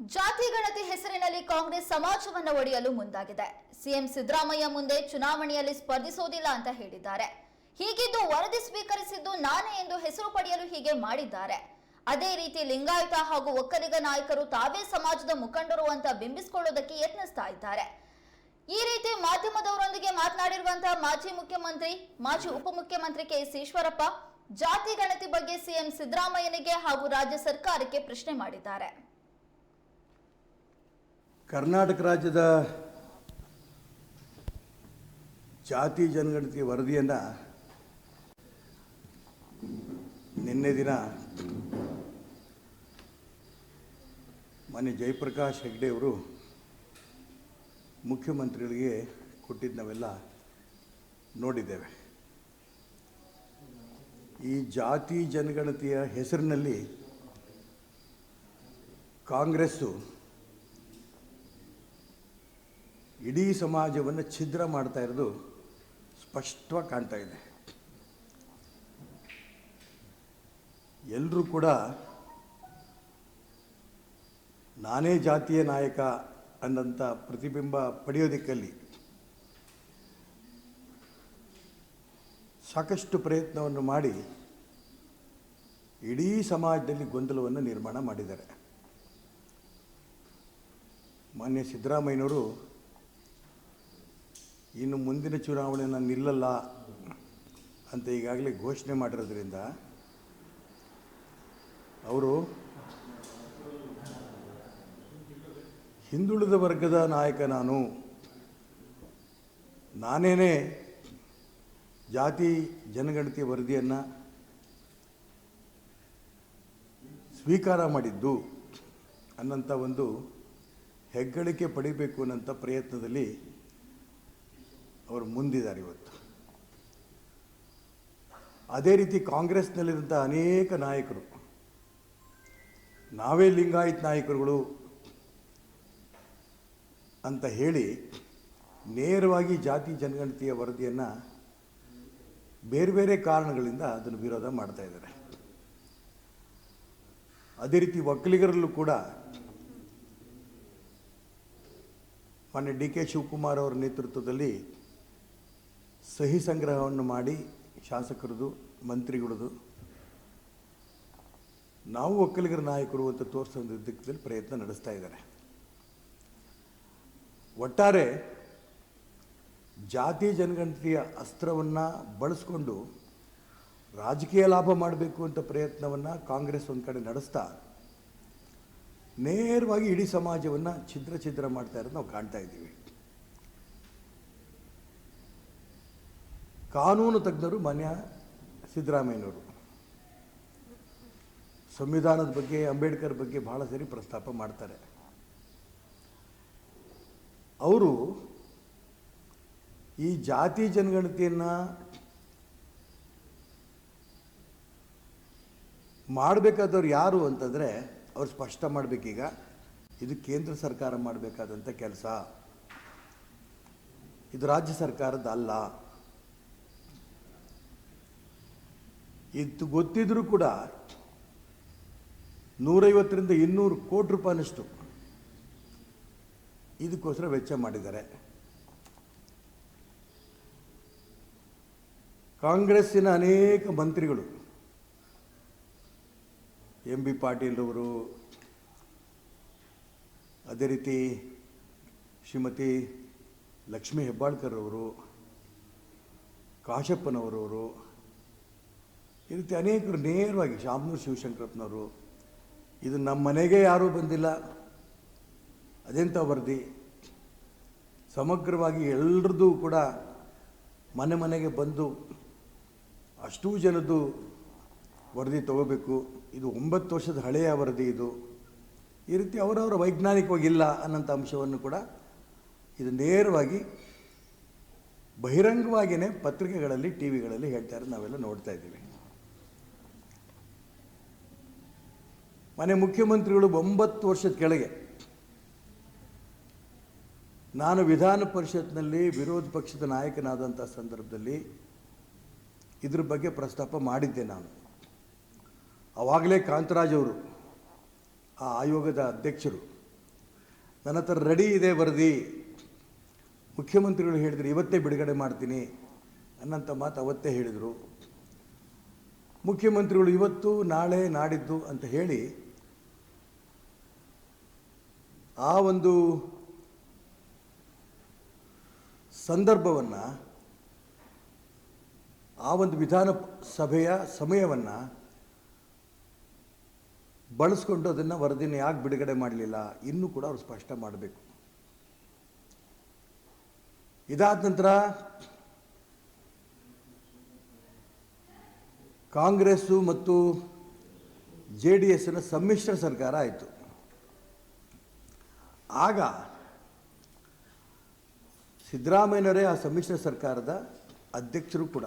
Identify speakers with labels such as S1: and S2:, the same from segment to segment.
S1: ಜಾತಿ ಗಣತಿ ಹೆಸರಿನಲ್ಲಿ ಕಾಂಗ್ರೆಸ್ ಸಮಾಜವನ್ನು ಒಡೆಯಲು ಮುಂದಾಗಿದೆ. ಸಿಎಂ ಸಿದ್ದರಾಮಯ್ಯ ಮುಂದೆ ಚುನಾವಣೆಯಲ್ಲಿ ಸ್ಪರ್ಧಿಸೋದಿಲ್ಲ ಅಂತ ಹೇಳಿದ್ದಾರೆ. ಹೀಗಿದ್ದು ವರದಿ ಸ್ವೀಕರಿಸಿದ್ದು ನಾನೇ ಎಂದು ಹೆಸರು ಪಡೆಯಲು ಹೀಗೆ ಮಾಡಿದ್ದಾರೆ. ಅದೇ ರೀತಿ ಲಿಂಗಾಯತ ಹಾಗೂ ಒಕ್ಕಲಿಗ ನಾಯಕರು ತಾವೇ ಸಮಾಜದ ಮುಖಂಡರು ಅಂತ ಬಿಂಬಿಸಿಕೊಳ್ಳೋದಕ್ಕೆ ಯತ್ನಿಸ್ತಾ ಇದ್ದಾರೆ. ಈ ರೀತಿ ಮಾಧ್ಯಮದವರೊಂದಿಗೆ ಮಾತನಾಡಿರುವಂತಹ ಮಾಜಿ ಮುಖ್ಯಮಂತ್ರಿ, ಮಾಜಿ ಉಪಮುಖ್ಯಮಂತ್ರಿ ಕೆ ಎಸ್ ಈಶ್ವರಪ್ಪ ಜಾತಿ ಗಣತಿ ಬಗ್ಗೆ ಸಿಎಂ ಸಿದ್ದರಾಮಯ್ಯನಿಗೆ ಹಾಗೂ ರಾಜ್ಯ ಸರ್ಕಾರಕ್ಕೆ ಪ್ರಶ್ನೆ ಮಾಡಿದ್ದಾರೆ.
S2: ಕರ್ನಾಟಕ ರಾಜ್ಯದ ಜಾತಿ ಜನಗಣತಿ ವರದಿಯನ್ನು ನಿನ್ನೆ ದಿನ ಮಾನ್ಯ ಜಯಪ್ರಕಾಶ್ ಹೆಗ್ಡೆಯವರು ಮುಖ್ಯಮಂತ್ರಿಗಳಿಗೆ ಕೊಟ್ಟಿದ್ದ ನಾವೆಲ್ಲ ನೋಡಿದ್ದೇವೆ. ಈ ಜಾತಿ ಜನಗಣತಿಯ ಹೆಸರಿನಲ್ಲಿ ಕಾಂಗ್ರೆಸ್ಸು ಇಡೀ ಸಮಾಜವನ್ನು ಛಿದ್ರ ಮಾಡ್ತಾ ಇರೋದು ಸ್ಪಷ್ಟವಾಗಿ ಕಾಣ್ತಾ ಇದೆ. ಎಲ್ಲರೂ ಕೂಡ ನಾನೇ ಜಾತಿಯ ನಾಯಕ ಅನ್ನಂಥ ಪ್ರತಿಬಿಂಬ ಪಡೆಯೋದಿಕ್ಕಲ್ಲಿ ಸಾಕಷ್ಟು ಪ್ರಯತ್ನವನ್ನು ಮಾಡಿ ಇಡೀ ಸಮಾಜದಲ್ಲಿ ಗೊಂದಲವನ್ನು ನಿರ್ಮಾಣ ಮಾಡಿದ್ದಾರೆ. ಮಾನ್ಯ ಸಿದ್ದರಾಮಯ್ಯನವರು ಇನ್ನು ಮುಂದಿನ ಚುನಾವಣೆ ನಾನು ನಿಲ್ಲಲ್ಲ ಅಂತ ಈಗಾಗಲೇ ಘೋಷಣೆ ಮಾಡಿರೋದ್ರಿಂದ ಅವರು ಹಿಂದುಳಿದ ವರ್ಗದ ನಾಯಕ ನಾನು. ನಾನೇನೇ ಜಾತಿ ಜನಗಣತಿ ವರದಿಯನ್ನು ಸ್ವೀಕಾರ ಮಾಡಿದ್ದು ಅನ್ನಂಥ ಒಂದು ಹೆಗ್ಗಳಿಕೆ ಪಡಿಬೇಕು ಅನ್ನೋಂಥ ಪ್ರಯತ್ನದಲ್ಲಿ ಅವರು ಮುಂದಿದ್ದಾರೆ ಇವತ್ತು. ಅದೇ ರೀತಿ ಕಾಂಗ್ರೆಸ್ನಲ್ಲಿರುವಂಥ ಅನೇಕ ನಾಯಕರು, ನಾವೇ ಲಿಂಗಾಯತ್ ನಾಯಕರುಗಳು ಅಂತ ಹೇಳಿ ನೇರವಾಗಿ ಜಾತಿ ಜನಗಣತಿಯ ವರದಿಯನ್ನು ಬೇರೆ ಬೇರೆ ಕಾರಣಗಳಿಂದ ಅದನ್ನು ವಿರೋಧ ಮಾಡ್ತಾ ಇದ್ದಾರೆ. ಅದೇ ರೀತಿ ಒಕ್ಕಲಿಗರಲ್ಲೂ ಕೂಡ ಮಾನ್ಯ ಡಿ ಕೆ ಶಿವಕುಮಾರ್ ಅವರ ನೇತೃತ್ವದಲ್ಲಿ ಸಹಿ ಸಂಗ್ರಹವನ್ನು ಮಾಡಿ ಶಾಸಕರದು, ಮಂತ್ರಿಗಳದು. ನಾವು ಒಕ್ಕಲಿಗರ ನಾಯಕರು ಅಂತ ದಿಕ್ಕದಲ್ಲಿ ಪ್ರಯತ್ನ ನಡೆಸ್ತಾ ಇದ್ದಾರೆ. ಒಟ್ಟಾರೆ ಜಾತಿ ಜನಗಣತಿಯ ಅಸ್ತ್ರವನ್ನು ಬಳಸ್ಕೊಂಡು ರಾಜಕೀಯ ಲಾಭ ಮಾಡಬೇಕು ಅಂತ ಪ್ರಯತ್ನವನ್ನು ಕಾಂಗ್ರೆಸ್ ಒಂದು ಕಡೆ ನಡೆಸ್ತಾ ನೇರವಾಗಿ ಇಡೀ ಸಮಾಜವನ್ನು ಛಿದ್ರ ಛಿದ್ರ ಮಾಡ್ತಾ ಇರೋದು ನಾವು ಕಾಣ್ತಾ ಇದ್ದೀವಿ. ಕಾನೂನು ತಜ್ಞರು ಮಾನ್ಯ ಸಿದ್ದರಾಮಯ್ಯನವರು. ಸಂವಿಧಾನದ ಬಗ್ಗೆ, ಅಂಬೇಡ್ಕರ್ ಬಗ್ಗೆ ಬಹಳ ಸರಿ ಪ್ರಸ್ತಾಪ ಮಾಡ್ತಾರೆ. ಅವರು ಈ ಜಾತಿ ಜನಗಣತಿಯನ್ನು ಮಾಡಬೇಕಾದವ್ರು ಯಾರು ಅಂತಂದರೆ ಅವ್ರು ಸ್ಪಷ್ಟ ಮಾಡಬೇಕೀಗ. ಇದು ಕೇಂದ್ರ ಸರ್ಕಾರ ಮಾಡಬೇಕಾದಂಥ ಕೆಲಸ. ಇದು ರಾಜ್ಯ ಸರ್ಕಾರದ ಅಲ್ಲ ಇದು ಗೊತ್ತಿದ್ರೂ ಕೂಡ ನೂರೈವತ್ತರಿಂದ ಇನ್ನೂರು ಕೋಟಿ ರೂಪಾಯಿನಷ್ಟು ಇದಕ್ಕೋಸ್ಕರ ವೆಚ್ಚ ಮಾಡಿದ್ದಾರೆ. ಕಾಂಗ್ರೆಸ್ಸಿನ ಅನೇಕ ಮಂತ್ರಿಗಳು, ಎಂ ಬಿ ಪಾಟೀಲ್ ಅವರು ಅದೇ ರೀತಿ ಶ್ರೀಮತಿ ಲಕ್ಷ್ಮೀ ಹೆಬ್ಬಾಳ್ಕರ್ ಅವರು ಕಾಶಪ್ಪನವರವರು ಈ ರೀತಿ ಅನೇಕರು ನೇರವಾಗಿ ಶಾಮನೂರು ಶಿವಶಂಕರಪ್ಪನವರು, ಇದು ನಮ್ಮ ಮನೆಗೆ ಯಾರೂ ಬಂದಿಲ್ಲ ಅದೆಂಥ ವರದಿ? ಸಮಗ್ರವಾಗಿ ಎಲ್ಲರದ್ದು ಕೂಡ ಮನೆ ಮನೆಗೆ ಬಂದು ಅಷ್ಟೂ ಜನದ್ದು ವರದಿ ತಗೋಬೇಕು. ಇದು ಒಂಬತ್ತು ವರ್ಷದ ಹಳೆಯ ವರದಿ ಇದು. ಈ ರೀತಿ ಅವರವರ ವೈಜ್ಞಾನಿಕವಾಗಿಲ್ಲ ಅನ್ನೋಂಥ ಅಂಶವನ್ನು ಕೂಡ ಇದು ನೇರವಾಗಿ ಬಹಿರಂಗವಾಗಿಯೇ ಪತ್ರಿಕೆಗಳಲ್ಲಿ ಟಿ ವಿಗಳಲ್ಲಿ ಹೇಳ್ತಾ ಇರೋದು ನಾವೆಲ್ಲ ನೋಡ್ತಾ ಇದ್ದೀವಿ. ಮನೆ ಮುಖ್ಯಮಂತ್ರಿಗಳು ಒಂಬತ್ತು ವರ್ಷದ ಕೆಳಗೆ. ನಾನು ವಿಧಾನ ಪರಿಷತ್ನಲ್ಲಿ ವಿರೋಧ ಪಕ್ಷದ ನಾಯಕನಾದಂಥ ಸಂದರ್ಭದಲ್ಲಿ ಇದ್ರ ಬಗ್ಗೆ ಪ್ರಸ್ತಾಪ ಮಾಡಿದ್ದೆ ನಾನು. ಆವಾಗಲೇ ಕಾಂತರಾಜ್ ಅವರು, ಆ ಆಯೋಗದ ಅಧ್ಯಕ್ಷರು, ನನ್ನ ಹತ್ರ ರೆಡಿ ಇದೆ ವರದಿ. ಮುಖ್ಯಮಂತ್ರಿಗಳು ಹೇಳಿದರು, ಇವತ್ತೇ ಬಿಡುಗಡೆ ಮಾಡ್ತೀನಿ. ಅನ್ನಂಥ ಮಾತು ಅವತ್ತೇ ಹೇಳಿದರು. ಮುಖ್ಯಮಂತ್ರಿಗಳು ಇವತ್ತು ನಾಳೆ ನಾಡಿದ್ದು ಅಂತ ಹೇಳಿ ಆ ಒಂದು ಸಂದರ್ಭವನ್ನು, ಆ ಒಂದು ವಿಧಾನ ಸಭೆಯ ಸಮಯವನ್ನು ಬಳಸ್ಕೊಂಡು ಅದನ್ನು ವರದಿನ ಯಾಕೆ ಬಿಡುಗಡೆ ಮಾಡಲಿಲ್ಲ. ಇನ್ನೂ ಕೂಡ ಅವರು ಸ್ಪಷ್ಟ ಮಾಡಬೇಕು. ಇದಾದ ನಂತರ ಕಾಂಗ್ರೆಸ್ಸು ಮತ್ತು ಜೆ ಡಿ ಎಸ್ನ ಸಮ್ಮಿಶ್ರ ಸರ್ಕಾರ ಆಯಿತು. ಆಗ ಸಿದ್ದರಾಮಯ್ಯನವರೇ ಆ ಸಮ್ಮಿಶ್ರ ಸರ್ಕಾರದ ಅಧ್ಯಕ್ಷರು ಕೂಡ.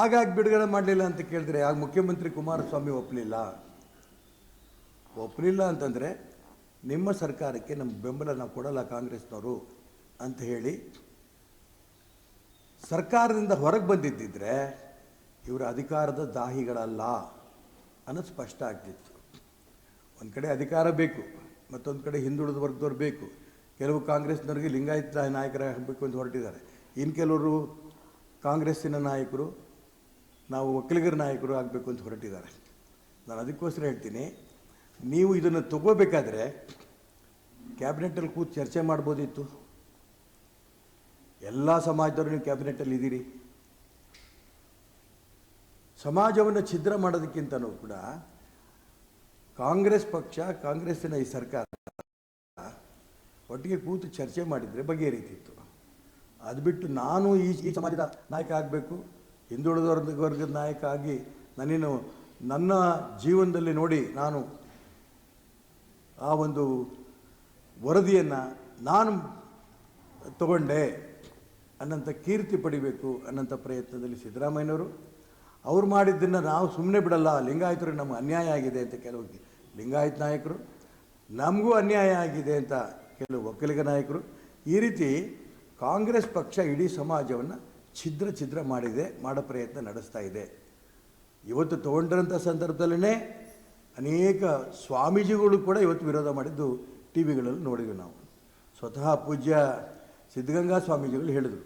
S2: ಆಗಾಗ ಬಿಡುಗಡೆ ಮಾಡಲಿಲ್ಲ ಅಂತ ಕೇಳಿದ್ರೆ ಆಗ ಮುಖ್ಯಮಂತ್ರಿ ಕುಮಾರಸ್ವಾಮಿ ಒಪ್ಪಲಿಲ್ಲ ಒಪ್ಪಲಿಲ್ಲ ಅಂತಂದರೆ ನಿಮ್ಮ ಸರ್ಕಾರಕ್ಕೆ ನಮ್ಮ ಬೆಂಬಲ ನಾವು ಕೊಡಲ್ಲ ಕಾಂಗ್ರೆಸ್ನವರು ಅಂತ ಹೇಳಿ ಸರ್ಕಾರದಿಂದ ಹೊರಗೆ ಬಂದಿದ್ದಿದ್ರೆ ಇವರ ಅಧಿಕಾರದ ದಾಹಿಗಳಲ್ಲ. ಅನ್ನೋದು ಸ್ಪಷ್ಟ ಆಗ್ತಿತ್ತು. ಒಂದು ಕಡೆ ಅಧಿಕಾರ ಬೇಕು, ಮತ್ತೊಂದು ಕಡೆ ಹಿಂದುಳಿದ ವರ್ಗದವ್ರು ಬೇಕು. ಕೆಲವು ಕಾಂಗ್ರೆಸ್ನವ್ರಿಗೆ ಲಿಂಗಾಯತ ನಾಯಕರಾಗಬೇಕು ಅಂತ ಹೊರಟಿದ್ದಾರೆ. ಇನ್ನು ಕೆಲವರು ಕಾಂಗ್ರೆಸ್ಸಿನ ನಾಯಕರು, ನಾವು ಒಕ್ಕಲಿಗರ ನಾಯಕರು ಆಗಬೇಕು ಅಂತ ಹೊರಟಿದ್ದಾರೆ. ನಾನು ಅದಕ್ಕೋಸ್ಕರ ಹೇಳ್ತೀನಿ, ನೀವು ಇದನ್ನು ತಗೋಬೇಕಾದ್ರೆ ಕ್ಯಾಬಿನೆಟಲ್ಲಿ ಕೂತು ಚರ್ಚೆ ಮಾಡ್ಬೋದಿತ್ತು. ಎಲ್ಲ ಸಮಾಜದವರು ನೀವು ಕ್ಯಾಬಿನೆಟಲ್ಲಿ ಇದ್ದೀರಿ. ಸಮಾಜವನ್ನು ಛಿದ್ರ ಮಾಡೋದಕ್ಕಿಂತಲೂ ಕೂಡ ಕಾಂಗ್ರೆಸ್ ಪಕ್ಷ, ಕಾಂಗ್ರೆಸ್ಸಿನ ಈ ಸರ್ಕಾರ ಒಟ್ಟಿಗೆ ಕೂತು ಚರ್ಚೆ ಮಾಡಿದರೆ ಬಗೆಹರಿತಿತ್ತು. ಅದು ಬಿಟ್ಟು ನಾನು ಈ ಈ ಸಮಾಜದ ನಾಯಕ ಆಗಬೇಕು ಹಿಂದುಳಿದ ವರ್ಗ ವರ್ಗದ ನಾಯಕ ಆಗಿ ನಾನೇನು ನನ್ನ ಜೀವನದಲ್ಲಿ ನೋಡಿ ನಾನು ಆ ಒಂದು ವರದಿಯನ್ನು ನಾನು ತಗೊಂಡೆ ಅನ್ನಂಥ ಕೀರ್ತಿ ಪಡಿಬೇಕು ಅನ್ನಂಥ ಪ್ರಯತ್ನದಲ್ಲಿ ಸಿದ್ದರಾಮಯ್ಯನವರು ಅವ್ರು ಮಾಡಿದ್ದನ್ನು ನಾವು ಸುಮ್ಮನೆ ಬಿಡಲ್ಲ ಲಿಂಗಾಯತರಿಗೆ ನಮ್ಗೆ ಅನ್ಯಾಯ ಆಗಿದೆ ಅಂತ ಕೆಲವು ಲಿಂಗಾಯತ ನಾಯಕರು, ನಮಗೂ ಅನ್ಯಾಯ ಆಗಿದೆ ಅಂತ ಕೆಲವು ಒಕ್ಕಲಿಗ ನಾಯಕರು, ಈ ರೀತಿ ಕಾಂಗ್ರೆಸ್ ಪಕ್ಷ ಇಡೀ ಸಮಾಜವನ್ನು ಛಿದ್ರ ಛಿದ್ರ ಮಾಡಿದೆ, ಮಾಡೋ ಪ್ರಯತ್ನ ನಡೆಸ್ತಾ ಇದೆ. ಇವತ್ತು ತಗೊಂಡಿರೋಂಥ ಸಂದರ್ಭದಲ್ಲೇ ಅನೇಕ ಸ್ವಾಮೀಜಿಗಳು ಕೂಡ ಇವತ್ತು ವಿರೋಧ ಮಾಡಿದ್ದು ಟಿ ವಿಗಳಲ್ಲಿ ನೋಡಿದ್ವಿ ನಾವು. ಸ್ವತಃ ಪೂಜ್ಯ ಸಿದ್ಧಗಂಗಾ ಸ್ವಾಮೀಜಿಗಳು ಹೇಳಿದರು.